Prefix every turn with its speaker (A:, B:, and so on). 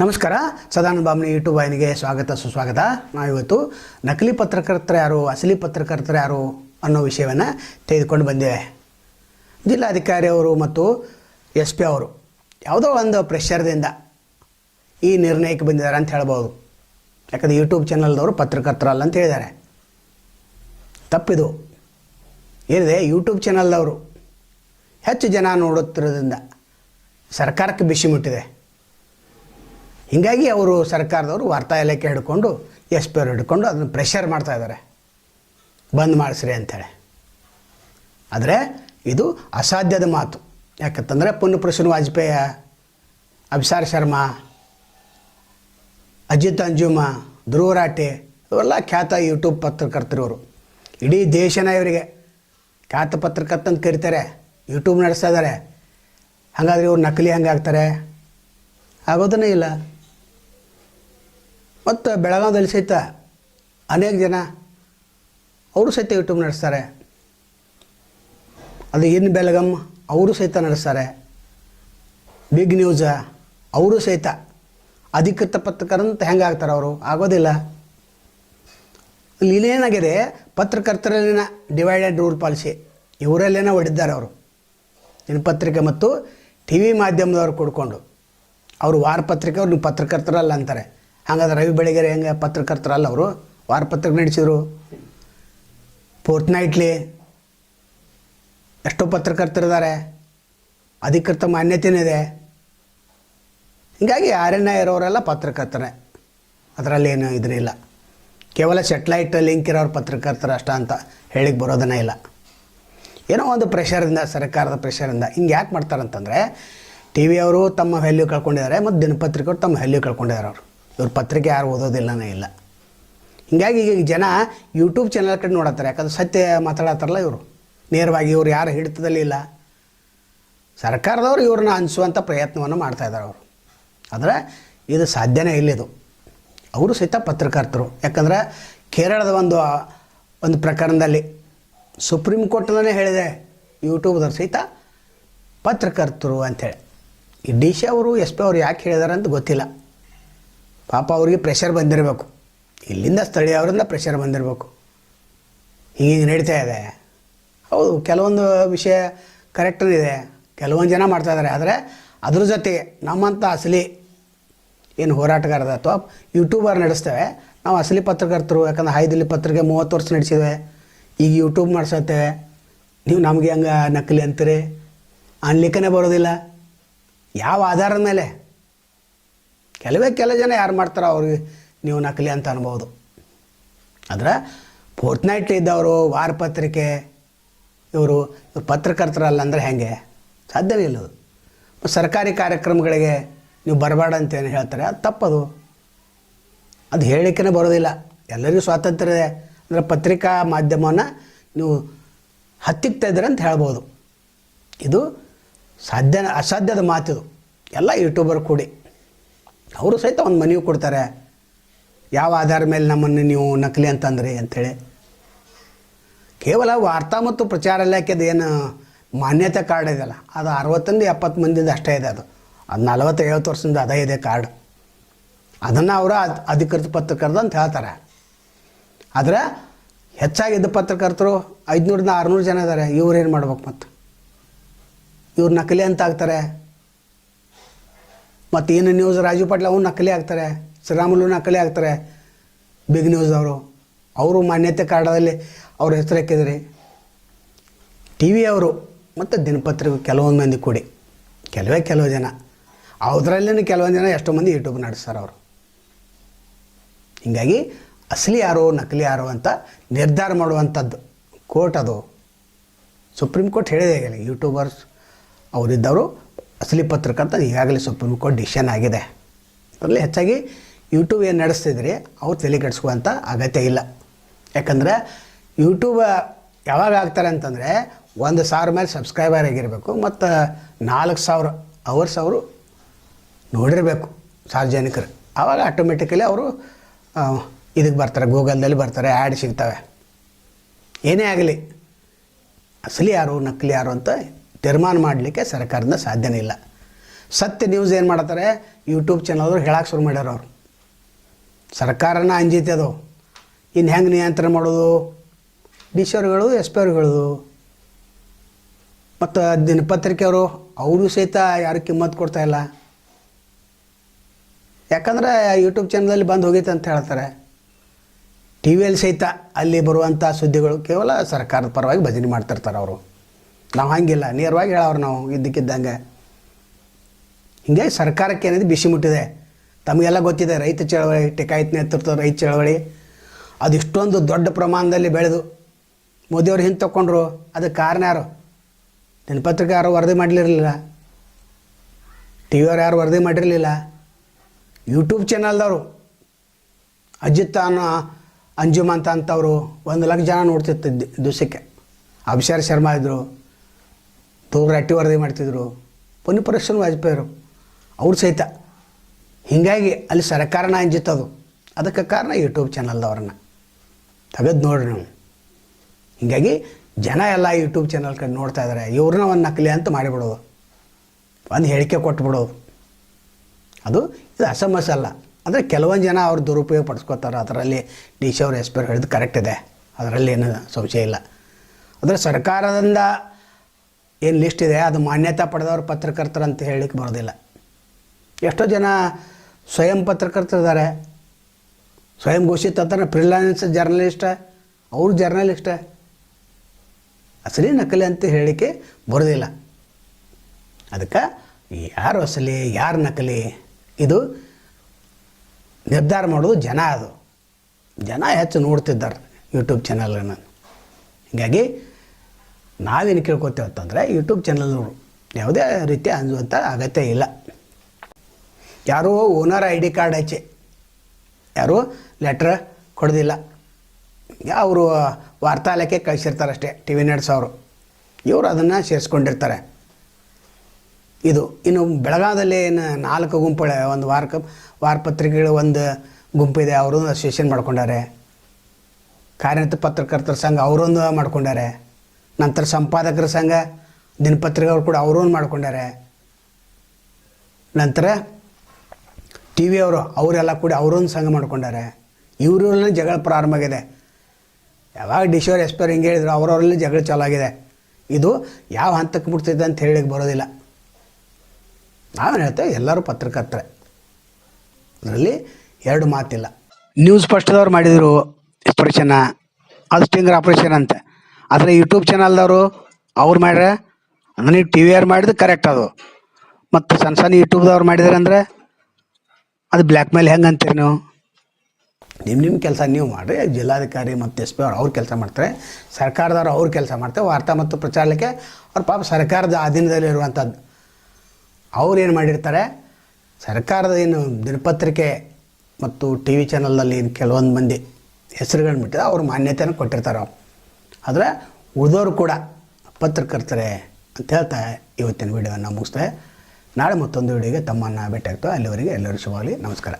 A: ನಮಸ್ಕಾರ. ಸದಾನಂದ ಬಾಮ್ನಿ ಯೂಟ್ಯೂಬ್ ವಾಹಿನಿಗೆ ಸ್ವಾಗತ, ಸುಸ್ವಾಗತ. ನಾವಿವತ್ತು ನಕಲಿ ಪತ್ರಕರ್ತರು ಯಾರು, ಅಸಲಿ ಪತ್ರಕರ್ತರು ಯಾರು ಅನ್ನೋ ವಿಷಯವನ್ನು ತೆಗೆದುಕೊಂಡು ಬಂದಿವೆ. ಜಿಲ್ಲಾಧಿಕಾರಿ ಅವರು ಮತ್ತು ಎಸ್ ಪಿ ಅವರು ಯಾವುದೋ ಒಂದು ಪ್ರೆಷರ್ದಿಂದ ಈ ನಿರ್ಣಯಕ್ಕೆ ಬಂದಿದ್ದಾರೆ ಅಂತ ಹೇಳ್ಬೋದು. ಯಾಕಂದರೆ ಯೂಟ್ಯೂಬ್ ಚಾನಲ್ದವರು ಪತ್ರಕರ್ತರಲ್ಲ ಅಂತ ಹೇಳಿದ್ದಾರೆ. ತಪ್ಪಿದು. ಏನಿದೆ? ಯೂಟ್ಯೂಬ್ ಚಾನಲ್ದವರು ಹೆಚ್ಚು ಜನ ನೋಡುತ್ತಿರೋದ್ರಿಂದ ಸರ್ಕಾರಕ್ಕೆ ಬಿಸಿ ಮುಟ್ಟಿದೆ. ಹೀಗಾಗಿ ಅವರು ಸರ್ಕಾರದವರು ವಾರ್ತಾ ಇಲಾಖೆ ಹಿಡ್ಕೊಂಡು, ಎಸ್ ಪಿ ಅವ್ರು ಹಿಡ್ಕೊಂಡು ಅದನ್ನು ಪ್ರೆಷರ್ ಮಾಡ್ತಾ ಇದ್ದಾರೆ. ಬಂದ್ ಮಾಡಿಸ್ರಿ ಅಂಥೇಳಿ. ಆದರೆ ಇದು ಅಸಾಧ್ಯದ ಮಾತು. ಯಾಕಂತಂದರೆ ಪುಣ್ಯಪುರುಷನ ವಾಜಪೇಯ ಅಭಿಸಾರ್ ಶರ್ಮಾ, ಅಜಿತ್ ಅಂಜುಮ ಧ್ರುವರಾಟೆ ಇವೆಲ್ಲ ಖ್ಯಾತ ಯೂಟ್ಯೂಬ್ ಪತ್ರಕರ್ತರು ಇವರು. ಇಡೀ ದೇಶನ ಇವರಿಗೆ ಖ್ಯಾತ ಪತ್ರಕರ್ತ ಅಂತ ಕರೀತಾರೆ. ಯೂಟ್ಯೂಬ್ ನಡೆಸ್ತಾ ಇದ್ದಾರೆ. ಹಾಗಾದರೆ ಇವ್ರು ನಕಲಿ ಹಂಗಾಗ್ತಾರೆ. ಆಗೋದನ್ನೇ ಇಲ್ಲ. ಮತ್ತು ಬೆಳಗಾವಿಯಲ್ಲಿ ಸಹಿತ ಅನೇಕ ಜನ ಅವರು ಸಹಿತ ಯೂಟ್ಯೂಬ್ ನಡೆಸ್ತಾರೆ. ಅದು ಇನ್ ಬೆಳಗಮ್ ಅವರು ಸಹಿತ ನಡೆಸ್ತಾರೆ. ಬಿಗ್ ನ್ಯೂಸ ಅವರು ಸಹಿತ ಅಧಿಕೃತ ಪತ್ರಕರ್ತಂತ ಹೆಂಗೆ ಆಗ್ತಾರೆ ಅವರು? ಆಗೋದಿಲ್ಲ. ಇಲ್ಲಿ ಏನಾಗಿದೆ ಪತ್ರಕರ್ತರಲ್ಲಿನ ಡಿವೈಡೆಡ್ ರೂಲ್ ಪಾಲಿಸಿ ಇವರಲ್ಲೇನೋ ಹೊಡಿದ್ದಾರೆ ಅವರು. ದಿನಪತ್ರಿಕೆ ಮತ್ತು ಟಿ ವಿ ಮಾಧ್ಯಮದವ್ರು ಕೊಡ್ಕೊಂಡು. ಅವರು ವಾರಪತ್ರಿಕೆ ಅವ್ರು ನೀವು ಪತ್ರಕರ್ತರಲ್ಲ ಅಂತಾರೆ. ಹಾಗಾದ್ರೆ ರವಿ ಬೆಳಗೆರೆ ಹೆಂಗೆ ಪತ್ರಕರ್ತರಲ್ಲ ಅವರು? ವಾರಪತ್ರಿಕೆ ನಡೆಸಿದರು ಫೋರ್ತ್ ನೈಟ್ಲಿ ಎಷ್ಟೋ ಪತ್ರಕರ್ತರಿದ್ದಾರೆ. ಅಧಿಕೃತ ಮಾನ್ಯತೆಯೂ ಇದೆ ಹೀಗಾಗಿ ಆರಣ್ಯ ಇರೋರೆಲ್ಲ ಪತ್ರಕರ್ತರೇ. ಅದರಲ್ಲಿ ಏನು ಇದ್ರಿಲ್ಲ ಕೇವಲ ಸೆಟ್ಲೈಟ್ ಲಿಂಕ್ ಇರೋರು ಪತ್ರಕರ್ತರು ಅಷ್ಟ ಅಂತ ಹೇಳಿಕ್ಕೆ ಬರೋದನ್ನೇ ಇಲ್ಲ. ಏನೋ ಒಂದು ಪ್ರೆಷರಿಂದ ಸರ್ಕಾರದ ಪ್ರೆಷರಿಂದ ಹಿಂಗೆ ಯಾಕೆ ಮಾಡ್ತಾರಂತಂದರೆ, ಟಿ ವಿ ಅವರು ತಮ್ಮ ವ್ಯಾಲ್ಯೂ ಕಳ್ಕೊಂಡಿದ್ದಾರೆ, ಮತ್ತು ದಿನಪತ್ರಿಕೆಯವರು ತಮ್ಮ ವ್ಯಾಲ್ಯೂ ಕಳ್ಕೊಂಡಿದ್ದಾರೆ ಅವರು. ಇವ್ರ ಪತ್ರಿಕೆ ಯಾರು ಓದೋದಿಲ್ಲನೇ ಇಲ್ಲ. ಹೀಗಾಗಿ ಈಗ ಜನ ಯೂಟ್ಯೂಬ್ ಚಾನಲ್ ಕಡೆ ನೋಡತ್ತಾರೆ, ಯಾಕಂದ್ರೆ ಸತ್ಯ ಮಾತಾಡತ್ತಾರಲ್ಲ ಇವರು. ನೇರವಾಗಿ ಇವ್ರು ಯಾರು ಹಿಡಿತದಲ್ಲಿ ಇಲ್ಲ. ಸರ್ಕಾರದವರು ಇವ್ರನ್ನ ಅನಿಸುವಂಥ ಪ್ರಯತ್ನವನ್ನು ಮಾಡ್ತಾಯಿದ್ದಾರೆ ಅವರು. ಆದರೆ ಇದು ಸಾಧ್ಯನೇ ಇಲ್ಲಿದು ಅವರು ಸಹಿತ ಪತ್ರಕರ್ತರು. ಯಾಕಂದ್ರೆ ಕೇರಳದ ಒಂದು ಒಂದು ಪ್ರಕರಣದಲ್ಲಿ ಸುಪ್ರೀಂ ಕೋರ್ಟ್ನೇ ಹೇಳಿದೆ ಯೂಟ್ಯೂಬ್ದವ್ರು ಸಹಿತ ಪತ್ರಕರ್ತರು ಅಂಥೇಳಿ. ಈ ಡಿ ಸಿ ಅವರು, ಎಸ್ ಪಿ ಅವರು ಯಾಕೆ ಹೇಳಿದಾರೆ ಅಂತ ಗೊತ್ತಿಲ್ಲ. ಪಾಪ ಅವ್ರಿಗೆ ಪ್ರೆಷರ್ ಬಂದಿರಬೇಕು. ಇಲ್ಲಿಂದ ಸ್ಥಳೀಯವರಿಂದ ಪ್ರೆಷರ್ ಬಂದಿರಬೇಕು. ಹೀಗೆ ನಡೀತಾ ಇದೆ. ಹೌದು, ಕೆಲವೊಂದು ವಿಷಯ ಕರೆಕ್ಟೂ ಇದೆ. ಕೆಲವೊಂದು ಜನ ಮಾಡ್ತಾ ಇದ್ದಾರೆ ಆದರೆ ಅದ್ರ ಜೊತೆಗೆ ನಮ್ಮಂಥ ಅಸಲಿ ಏನು ಹೋರಾಟಗಾರದ ಅಥವಾ ಯೂಟ್ಯೂಬರ್ ನಡೆಸ್ತೇವೆ. ನಾವು ಅಸಲಿ ಪತ್ರಕರ್ತರು, ಯಾಕಂದ್ರೆ ಹಾಯ್ದಿಲ್ಲಿ ಪತ್ರಿಕೆ ಮೂವತ್ತು ವರ್ಷ ನಡೆಸಿದ್ದೇವೆ ಈಗ ಯೂಟ್ಯೂಬ್ ಮಾಡ್ಸತ್ತೇವೆ. ನೀವು ನಮಗೆ ಹಂಗೆ ನಕಲಿ ಅಂತೀರಿ? ಅನ್ಲಿಕ್ಕನೇ ಬರೋದಿಲ್ಲ. ಯಾವ ಆಧಾರದ ಮೇಲೆ? ಕೆಲವೇ ಕೆಲ ಜನ ಯಾರು ಮಾಡ್ತಾರೋ ಅವ್ರಿಗೆ ನೀವು ನಕಲಿ ಅಂತ ಅನ್ಬೋದು. ಆದರೆ ಫೋರ್ತ್ ನೈಟ್ ಇದ್ದವರು ವಾರಪತ್ರಿಕೆ ಇವರು ಇವ್ರು ಪತ್ರಕರ್ತರಲ್ಲ ಅಂದರೆ ಹೆಂಗೆ? ಸಾಧ್ಯವೇ ಇಲ್ಲ ಅದು. ಸರ್ಕಾರಿ ಕಾರ್ಯಕ್ರಮಗಳಿಗೆ ನೀವು ಬರಬೇಡ ಅಂತೇನು ಹೇಳ್ತಾರೆ, ಅದು ತಪ್ಪದು. ಅದು ಹೇಳಿಕೆನೇ ಬರೋದಿಲ್ಲ. ಎಲ್ಲರಿಗೂ ಸ್ವಾತಂತ್ರ್ಯ ಇದೆ. ಅಂದರೆ ಪತ್ರಿಕಾ ಮಾಧ್ಯಮವನ್ನು ನೀವು ಹತ್ತಿಕ್ತಾ ಇದ್ದೀರ ಅಂತ ಹೇಳ್ಬೋದು. ಇದು ಸಾಧ್ಯ ಅಸಾಧ್ಯದ ಮಾತಿದು. ಎಲ್ಲ ಯೂಟ್ಯೂಬರ್ ಕೂಡಿ. ಅವರು ಸಹಿತ ಒಂದು ಮನವಿ ಕೊಡ್ತಾರೆ. ಯಾವ ಆಧಾರ ಮೇಲೆ ನಮ್ಮನ್ನು ನೀವು ನಕಲಿ ಅಂತಂದ್ರಿ ಅಂಥೇಳಿ ಕೇವಲ ವಾರ್ತಾ ಮತ್ತು ಪ್ರಚಾರ ಇಲಾಖೆದು ಏನು ಮಾನ್ಯತೆ ಕಾರ್ಡ್ ಇದೆಯಲ್ಲ, ಅದು ಅರವತ್ತೊಂದು ಎಪ್ಪತ್ತು ಮಂದಿದು ಅಷ್ಟೇ ಇದೆ ಅದು. ಅದು ನಲವತ್ತು ಐವತ್ತು ವರ್ಷದಿಂದ ಅದೇ ಇದೆ ಕಾರ್ಡ್. ಅದನ್ನು ಅವರು ಅಧಿಕೃತ ಪತ್ರಕರ್ತರು ಅಂತ ಹೇಳ್ತಾರೆ. ಆದರೆ ಹೆಚ್ಚಾಗಿದ್ದ ಪತ್ರಕರ್ತರು ಐದುನೂರಿಂದ ಆರುನೂರು ಜನ ಇದ್ದಾರೆ ಏನು ಮಾಡ್ಬೇಕು ಮತ್ತು? ಇವ್ರು ನಕಲಿ ಅಂತ ಆಗ್ತಾರೆ. ಮತ್ತು ಏನು ನ್ಯೂಸ್ ರಾಜು ಪಾಟ್ಲ ಅವನು ನಕಲಿ ಆಗ್ತಾರೆ. ಶ್ರೀರಾಮುಲು ನಕಲಿ ಆಗ್ತಾರೆ. ಬಿಗ್ ನ್ಯೂಸ್ ಅವರು. ಅವರು ಮಾನ್ಯತೆ ಕಾರ್ಡದಲ್ಲಿ ಅವ್ರ ಹೆಸರು ಹಾಕಿದ್ರಿ ಟಿ ವಿ ಅವರು ಮತ್ತು ದಿನಪತ್ರಿಕೆ ಕೆಲವೊಂದು ಮಂದಿ ಕೂಡಿ. ಕೆಲವೇ ಕೆಲವು ಜನ. ಅದರಲ್ಲೇ ಕೆಲವೊಂದು ಜನ ಎಷ್ಟೋ ಮಂದಿ ಯೂಟ್ಯೂಬ್ ನಡೆಸ್ತಾರೆ ಅವರು. ಹೀಗಾಗಿ ಅಸಲಿ ಯಾರು, ನಕಲಿ ಯಾರು ಅಂತ ನಿರ್ಧಾರ ಮಾಡುವಂಥದ್ದು ಕೋರ್ಟ್ ಅದು. ಸುಪ್ರೀಂ ಕೋರ್ಟ್ ಹೇಳಿದೆ ಯೂಟ್ಯೂಬರ್ಸ್ ಅವರಿದ್ದವರು ಅಸಲಿ ಪತ್ರಕರ್ತ ಈಗಾಗಲೇ ಸುಪ್ರೀಂ ಕೋರ್ಟ್ ಡಿಸಿಷನ್ ಆಗಿದೆ. ಅದರಲ್ಲಿ ಹೆಚ್ಚಾಗಿ ಯೂಟ್ಯೂಬ್ ಏನು ನಡೆಸ್ತಿದ್ರಿ ಅವ್ರು ತಲೆ ಕೆಡಿಸ್ಕುವಂಥ ಅಗತ್ಯ ಇಲ್ಲ. ಯಾಕಂದರೆ ಯೂಟ್ಯೂಬ್ ಯಾವಾಗ ಆಗ್ತಾರೆ ಅಂತಂದರೆ ಒಂದು ಸಾವಿರ ಮೇಲೆ ಸಬ್ಸ್ಕ್ರೈಬರ್ ಆಗಿರಬೇಕು, ಮತ್ತು ನಾಲ್ಕು ಸಾವಿರ ಅವರ್ಸ್ ಅವರು ನೋಡಿರಬೇಕು ಸಾರ್ವಜನಿಕರು. ಆವಾಗ ಆಟೋಮೆಟಿಕಲಿ ಅವರು ಇದಕ್ಕೆ ಬರ್ತಾರೆ ಗೂಗಲ್ದಲ್ಲಿ ಬರ್ತಾರೆ ಆ್ಯಡ್ ಸಿಗ್ತವೆ. ಏನೇ ಆಗಲಿ, ಅಸಲಿ ಯಾರು, ನಕಲಿ ಯಾರು ಅಂತ ತೀರ್ಮಾನ ಮಾಡಲಿಕ್ಕೆ ಸರ್ಕಾರದಿಂದ ಸಾಧ್ಯನೇ ಇಲ್ಲ. ಸತ್ಯ ನ್ಯೂಸ್ ಏನು ಮಾಡ್ತಾರೆ ಯೂಟ್ಯೂಬ್ ಚಾನಲ್ದವ್ರು ಹೇಳಕ್ಕೆ ಶುರು ಮಾಡ್ಯಾರ ಅವರು. ಸರ್ಕಾರನ ಅಂಜಿತೆ ಅದು. ಇನ್ನು ಹೆಂಗೆ ನಿಯಂತ್ರಣ ಮಾಡೋದು? ಡಿ ಸಿ ಅವ್ರುಗಳು ಎಸ್ ಪಿ ಅವ್ರುಗಳು ಮತ್ತು ದಿನಪತ್ರಿಕೆಯವರು ಅವರು ಸಹಿತ ಯಾರು ಕಿಮ್ಮತ್ತು ಕೊಡ್ತಾ ಇಲ್ಲ. ಯಾಕಂದರೆ ಯೂಟ್ಯೂಬ್ ಚಾನಲಲ್ಲಿ ಬಂದು ಹೋಗೈತೆ ಅಂತ ಹೇಳ್ತಾರೆ. ಟಿ ವಿಯಲ್ಲಿ ಸಹಿತ ಅಲ್ಲಿ ಬರುವಂಥ ಸುದ್ದಿಗಳು ಕೇವಲ ಸರ್ಕಾರದ ಪರವಾಗಿ ಭಜನೆ ಮಾಡ್ತಿರ್ತಾರೆ ಅವರು. ನಾವು ಹಂಗಿಲ್ಲ, ನೇರವಾಗಿ ಹೇಳೋರು ನಾವು ಇದ್ದಕ್ಕಿದ್ದಂಗೆ. ಹಿಂಗೆ ಸರ್ಕಾರಕ್ಕೆ ಏನಿದೆ, ಬಿಸಿ ಮುಟ್ಟಿದೆ. ತಮಗೆಲ್ಲ ಗೊತ್ತಿದೆ, ರೈತ ಚಳವಳಿ, ಟಿಕಾಯತ್ ನೇತೃತ್ವ ರೈತ ಚಳವಳಿ, ಅದು ಇಷ್ಟೊಂದು ದೊಡ್ಡ ಪ್ರಮಾಣದಲ್ಲಿ ಬೆಳೆದು. ಮೋದಿಯವರು ಹಿಂದೆ ತಗೊಂಡ್ರು ಅದಕ್ಕೆ ಕಾರಣ ಯಾರು? ದಿನಪತ್ರಿಕೆ ಯಾರು ವರದಿ ಮಾಡಲಿರಲಿಲ್ಲ ಟಿ ವಿಯವ್ರು ಯಾರು ವರದಿ ಮಾಡಿರಲಿಲ್ಲ? ಯೂಟ್ಯೂಬ್ ಚಾನಲ್ದವರು. ಅಜಿತ್ ಅನ್ನೋ ಅಂಜುಮ್ ಅಂತ ಅಂತವರು ಒಂದು ಲಕ್ಷ ಜನ ನೋಡ್ತಿತ್ತು ದಿವಸಕ್ಕೆ. ಅಭಿಷೇಕ್ ಶರ್ಮಾ ಇದ್ದರು ತೂರ್ ರಟ್ಟಿ ವರದಿ ಮಾಡ್ತಿದ್ರು. ಪುನಃಪರೀಕ್ಷನ್ ವಾಜಪೇಯಿರು. ಅವ್ರು ಸಹಿತ. ಹೀಗಾಗಿ ಅಲ್ಲಿ ಸರ್ಕಾರನ ಅಂಜಿತ್ತದು ಅದಕ್ಕೆ ಕಾರಣ ಯೂಟ್ಯೂಬ್ ಚಾನಲ್ದವ್ರನ್ನ. ತೆಗೆದು ನೋಡ್ರಿ ನಾವು. ಹೀಗಾಗಿ ಜನ ಎಲ್ಲ ಯೂಟ್ಯೂಬ್ ಚಾನಲ್ ಕಡೆ ನೋಡ್ತಾ ಇದ್ದಾರೆ ಇವ್ರನ್ನ ಒಂದು ನಕಲಿ ಅಂತ ಮಾಡಿಬಿಡೋದು. ಒಂದು ಹೇಳಿಕೆ ಕೊಟ್ಬಿಡೋದು. ಅದು ಇದು ಅಸಮಸ್ಯೆ ಅಲ್ಲ. ಅಂದರೆ ಕೆಲವೊಂದು ಜನ ಅವ್ರು ದುರುಪಯೋಗ ಪಡಿಸ್ಕೋತಾರೆ. ಅದರಲ್ಲಿ ಡಿ ಸಿ ಅವ್ರ ಎಸ್ ಪಿ ಹೇಳಿದ್ದು ಕರೆಕ್ಟ್ ಇದೆ. ಅದರಲ್ಲಿ ಏನು ಸಂಶಯ ಇಲ್ಲ. ಅಂದರೆ ಸರ್ಕಾರದಿಂದ ಏನು ಲಿಸ್ಟ್ ಇದೆ, ಅದು ಮಾನ್ಯತೆ ಪಡೆದವರು ಪತ್ರಕರ್ತರು ಅಂತ ಹೇಳಲಿಕ್ಕೆ ಬರೋದಿಲ್ಲ. ಎಷ್ಟೋ ಜನ ಸ್ವಯಂ ಪತ್ರಕರ್ತರಿದ್ದಾರೆ. ಸ್ವಯಂ ಘೋಷಿತ ಅಂತಾರೆ ಫ್ರೀಲಾನ್ಸ್ ಜರ್ನಲಿಸ್ಟ ಅವರು ಜರ್ನಲಿಸ್ಟ ಅಸಲಿ ನಕಲಿ ಅಂತ ಹೇಳಲಿಕ್ಕೆ ಬರೋದಿಲ್ಲ. ಅದಕ್ಕೆ ಯಾರು ಅಸಲಿ, ಯಾರು ನಕಲಿ, ಇದು ನಿರ್ಧಾರ ಮಾಡೋದು ಜನ ಅದು. ಜನ ಹೆಚ್ಚು ನೋಡ್ತಿದ್ದಾರೆ ಯೂಟ್ಯೂಬ್ ಚಾನಲನ್ನು ಹೀಗಾಗಿ ನಾವೇನು ಕೇಳ್ಕೊತೇವೆ ಅಂತಂದರೆ ಯೂಟ್ಯೂಬ್ ಚಾನಲ್ನವರು ಯಾವುದೇ ರೀತಿ ಅಂಜುವಂಥ ಅಗತ್ಯ ಇಲ್ಲ. ಯಾರೂ ಓನರ್ ಐ ಡಿ ಕಾರ್ಡ್ ಹಚ್ಚಿ, ಯಾರೂ ಲೆಟ್ರ್ ಕೊಡೋದಿಲ್ಲ. ಅವರು ವಾರ್ತಾಲಯಕ್ಕೆ ಕಳಿಸಿರ್ತಾರೆ ಅಷ್ಟೇ ಟಿ ವಿ ಅವರು. ಇವರು ಅದನ್ನು ಸೇರಿಸ್ಕೊಂಡಿರ್ತಾರೆ. ಇದು, ಇನ್ನು ಬೆಳಗಾವದಲ್ಲಿ ಏನು ನಾಲ್ಕು ಗುಂಪುಗಳ ಒಂದು ವಾರಕ ವಾರಪತ್ರಿಕೆಗಳು ಒಂದು ಗುಂಪಿದೆ ಅವರು ಅಸೋಸಿಯೇಷನ್ ಮಾಡ್ಕೊಂಡಾರೆ. ಕಾರ್ಯನಿರತ ಪತ್ರಕರ್ತರ ಸಂಘ ಅವರೊಂದು ಮಾಡ್ಕೊಂಡಾರೆ. ನಂತರ ಸಂಪಾದಕರ ಸಂಘ ದಿನಪತ್ರಿಕೆಗಳು ಕೂಡ ಅವರೊಂದು ಮಾಡ್ಕೊಂಡಾರೆ. ನಂತರ ಟಿ ವಿ ಅವರು, ಅವರೆಲ್ಲ ಕೂಡ ಅವರೊಂದು ಸಂಘ ಮಾಡ್ಕೊಂಡಾರೆ. ಇವರಲ್ಲೇ ಜಗಳ ಪ್ರಾರಂಭ ಆಗಿದೆ. ಯಾವಾಗ ಡಿಶೋರ್ ಎಸ್ಪರ್ ಹಿಂಗೆ ಹೇಳಿದ್ರು, ಅವರವರಲ್ಲಿ ಜಗಳ ಚಾಲು ಆಗಿದೆ. ಇದು ಯಾವ ಹಂತಕ್ಕೆ ಮುಟ್ತಿದೆ ಅಂತ ಹೇಳಕ್ಕೆ ಬರೋದಿಲ್ಲ. ನಾವೇನು ಹೇಳ್ತೇವೆ, ಎಲ್ಲರೂ ಪತ್ರಕರ್ತರೆ. ಅದರಲ್ಲಿ ಎರಡು ಮಾತಿಲ್ಲ. ನ್ಯೂಸ್ ಫಸ್ಟ್ದವ್ರು ಮಾಡಿದರು ಎಕ್ಸ್ಪ್ರೆಷನ್ನ ಅದು ಸ್ಟಿಂಗರ್ ಆಪ್ರೇಷನ್ ಅಂತ. ಆದರೆ ಯೂಟ್ಯೂಬ್ ಚಾನಲ್ದವರು ಅವ್ರು ಮಾಡ್ರೆ ಅಂದ್ರೆ ನೀವು ಟಿ ವಿಯವ್ರು ಮಾಡಿದ್ದು ಕರೆಕ್ಟ್ ಅದು. ಮತ್ತು ಸಣ್ಣ ಸಣ್ಣ ಯೂಟ್ಯೂಬ್ದವ್ರು ಮಾಡಿದ್ರೆ ಅಂದರೆ, ಅದು ಬ್ಲ್ಯಾಕ್ ಮೇಲ್ ಹೆಂಗೆ ಅಂತೀರಿ ನೀವು? ನಿಮ್ಮ ನಿಮ್ಮ ಕೆಲಸ ನೀವು ಮಾಡಿರಿ, ಜಿಲ್ಲಾಧಿಕಾರಿ ಮತ್ತು ಎಸ್ ಪಿ ಅವ್ರು, ಅವ್ರ ಕೆಲಸ ಮಾಡ್ತಾರೆ. ಸರ್ಕಾರದವರು ಅವ್ರ ಕೆಲಸ ಮಾಡ್ತಾರೆ, ವಾರ್ತಾ ಮತ್ತು ಪ್ರಚಾರಕ್ಕೆ ಅವ್ರ ಪಾಪ ಸರ್ಕಾರದ ಅಧೀನದಲ್ಲಿ ಇರುವಂಥದ್ದು ಅವ್ರು ಏನು ಮಾಡಿರ್ತಾರೆ, ಸರ್ಕಾರದ ಏನು ದಿನಪತ್ರಿಕೆ ಮತ್ತು ಟಿ ವಿ ಚಾನಲ್ನಲ್ಲಿ ಏನು ಕೆಲವೊಂದು ಮಂದಿ ಹೆಸರುಗಳನ್ನ ಬಿಟ್ಟಿದೆ, ಅವ್ರ ಮಾನ್ಯತೆಯನ್ನು ಕೊಟ್ಟಿರ್ತಾರೆ ಅವ್ರು. ಆದರೆ ಉಳಿದವರು ಕೂಡ ಪತ್ರಕರ್ತರೆ ಅಂತ ಹೇಳ್ತಾ ಇವತ್ತಿನ ವಿಡಿಯೋವನ್ನು ಮುಗಿಸ್ತೇವೆ ನಾಳೆ ಮತ್ತೊಂದು ವಿಡಿಯೋಗೆ ತಮ್ಮನ್ನು ಭೇಟಿ ಆಗ್ತೇವೆ ಅಲ್ಲಿವರೆಗೆ ಎಲ್ಲರೂ ಶುಭವಾಗಲಿ. ನಮಸ್ಕಾರ.